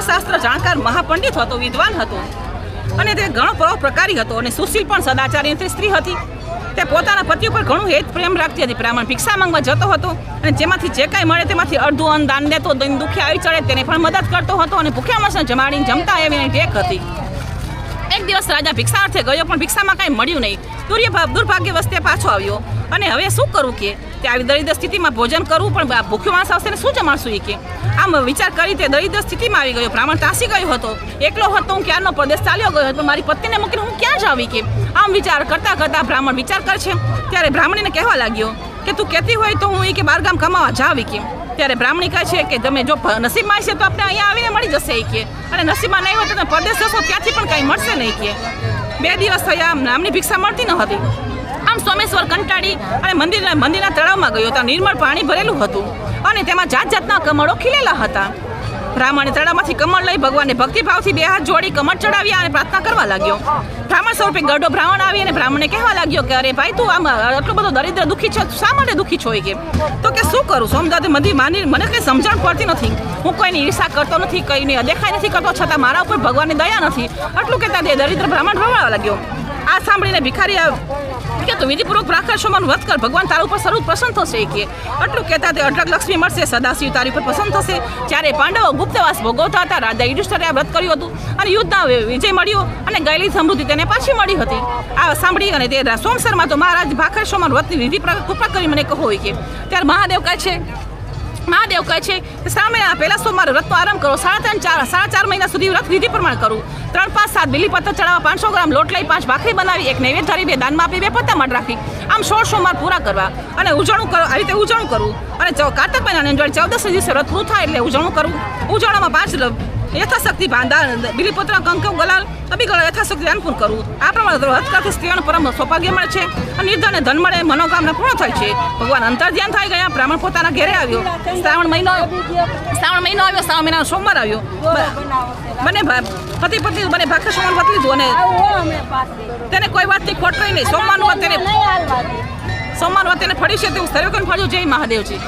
સર્વશાસ્ત્ર જાણકાર મહાપંડિત હતો, વિદ્વાન હતો. અને તે ઘણો પરોપકારી હતો અને સુશીલ પણ સદાચારી તે સ્ત્રી હતી. તે પોતાના પતિ ઉપર ઘણું હેત પ્રેમ રાખતી હતી. બ્રાહ્મણ ભિક્ષા માંગવા જતો હતો અને જેમાંથી જે કાંઈ મળે તેમાંથી અડધું અન્ન, દાન દેતો દુખી આવી ચડે તેને પણ મદદ કરતો હતો અને ભૂખ્યા માણસને જમાડીને જમતા એવી ટેક હતી. દિવસ રાજા ભિક્ષાર્થે ગયો, પણ ભિક્ષામાં કાંઈ મળ્યું નહીં. દુર્ય દુર્ભાગ્ય વસ્તે પાછો આવ્યો. અને હવે શું કરવું કે? તે આવી દરિદ્ર સ્થિતિમાં ભોજન કરવું, પણ ભૂખ્યો માણસ આવશે ને શું જમાડશું એ કે? આમ વિચાર કરી તે દરિદ્ર સ્થિતિમાં આવી ગયો. બ્રાહ્મણ તાસી ગયો હતો. એકલો હતો, હું ક્યારનો પ્રદેશ ચાલ્યો ગયો હતો, મારી પત્નીને મૂકીને હું ક્યાં જ આવી કે? આમ વિચાર કરતાં કરતાં બ્રાહ્મણ વિચાર કરે છે. ત્યારે બ્રાહ્મણીને કહેવા લાગ્યો કે તું કહેતી હોય તો હું એ કે બારગામ કમાવા જાવી કે ત્યારે બ્રાહ્મણી કહે છે કે તમે જો નસીબમાં છે તો આપણે અહીંયા આવીને મળી જશે એ કે. અને નસીબમાં નહીં હોય તો તમે પરદેશ જશો ત્યાંથી પણ કંઈ મળશે નહીં કે. બે દિવસ થયા નામની ભિક્ષા મળતી ન હતી. આમ સોમેશ્વર કંટાળી અને મંદિરના મંદિરના તળાવમાં ગયો. ત્યાં નિર્મળ પાણી ભરેલું હતું. અને તેમાં જાત જાતના કમળો ખીલેલા હતા. બ્રાહ્મણે તળામાંથી કમળ લઈ ભગવાનને ભક્તિભાવથી બે હાથ જોડી કમળ ચડાવ્યા અને પ્રાર્થના કરવા લાગ્યો. બ્રાહ્મણ સ્વરૂપે ગઢો બ્રાહ્મણ આવી અને બ્રાહ્મણને કહેવા લાગ્યો કે, અરે ભાઈ, તું આમ આટલો બધો દરિદ્ર દુઃખી છે, શા માટે દુઃખી છો કે? તો કે, શું કરું? સોમદાદે મધી માની, મને કંઈ સમજણ પડતી નથી. હું કોઈની ઈર્ષા કરતો નથી, કોઈની અદેખાઈ નથી કરતો, છતાં મારા ઉપર ભગવાનની દયા નથી. આટલું કહેતા તે દરિદ્ર બ્રાહ્મણ રવાડવા લાગ્યો. આ સાંભળીને ભિખારી કે તું વિધિપૂર્વક પ્રાકર્ષોમાં વ્રત કર. ભગવાન તારા ઉપર સર્વ પ્રસન્ન થશે કે. આટલું કહેતા તે અઢળક લક્ષ્મી મળશે, સદાશિવ તારી ઉપર પ્રસન્ન થશે. જ્યારે પાંડવો ગુપ્તવાસ ભોગવતા હતા, રાજા યુધિષ્ઠરે આ વ્રત કર્યું હતું અને યુદ્ધના વિજય મળ્યો અને ગયેલી સમૃદ્ધિ તેને પાછી મળી હતી. આ સાંભળી અને તે સોમસરમાં તો મહારાજ ભાખર ભાખરશોમાં વ્રતની વિધિ કૃપા કરી મને કહો કે. ત્યારે મહાદેવ કહે છે મહાદેવ કહે છે કે સામે પહેલા સોમવાર વ્રતનો આરંભ કરો. સાડા ત્રણ ચાર સાડા ચાર મહિના સુધી વ્રત વિધિ પ્રમાણે કરું. ત્રણ, પાંચ, સાત બિલીપત્ર ચડાવવા પાંચસો ગ્રામ લોટ લઈ પાંચ ભાખરી બનાવી, એક નૈવેદ્ય ધરી, બે દાનમાં આપી, બે પત્તા માટે રાખી. આમ સોળ સોમવાર પૂરા કરવા અને ઉજવણું કરો, આવી રીતે ઉજવણું કરવું. અને કાર્તક મહિનાની જોડે ચૌદસ દિવસે વ્રત પૂરું થાય એટલે ઉજવણું કરવું. ઉજવણામાં પાંચ યથાશક્તિ ભાંધા બિલીપત્ર કંકુ ગલાલ અભિગળ યથાશક્તિ દાનપૂર કરવું આ પ્રમાણે વ્રત કરતી સ્ત્રીઓને પરમ સૌભાગ્ય મળે છે અને નિર્ધનને ધન મળે મનોકામના પૂર્ણ થાય છે. ભગવાન અંતર ધ્યાન થઈ ગયા બ્રાહ્મણ પોતાના ઘેરે આવ્યો. શ્રાવણ મહિનો શ્રાવણ મહિનો આવ્યો શ્રાવણ મહિના સોમવાર આવ્યો. બને પતિ પત્ની બને ભાખર સોમવાર વ્રત લીધું અને તેને કોઈ વાતની ખોટ રહી નહીં. સોમવારનું વ્રત તેને સોમવારનું વ્રત તેને ફળી છે તેવું સર્વકન ફળ્યું જય મહાદેવજી.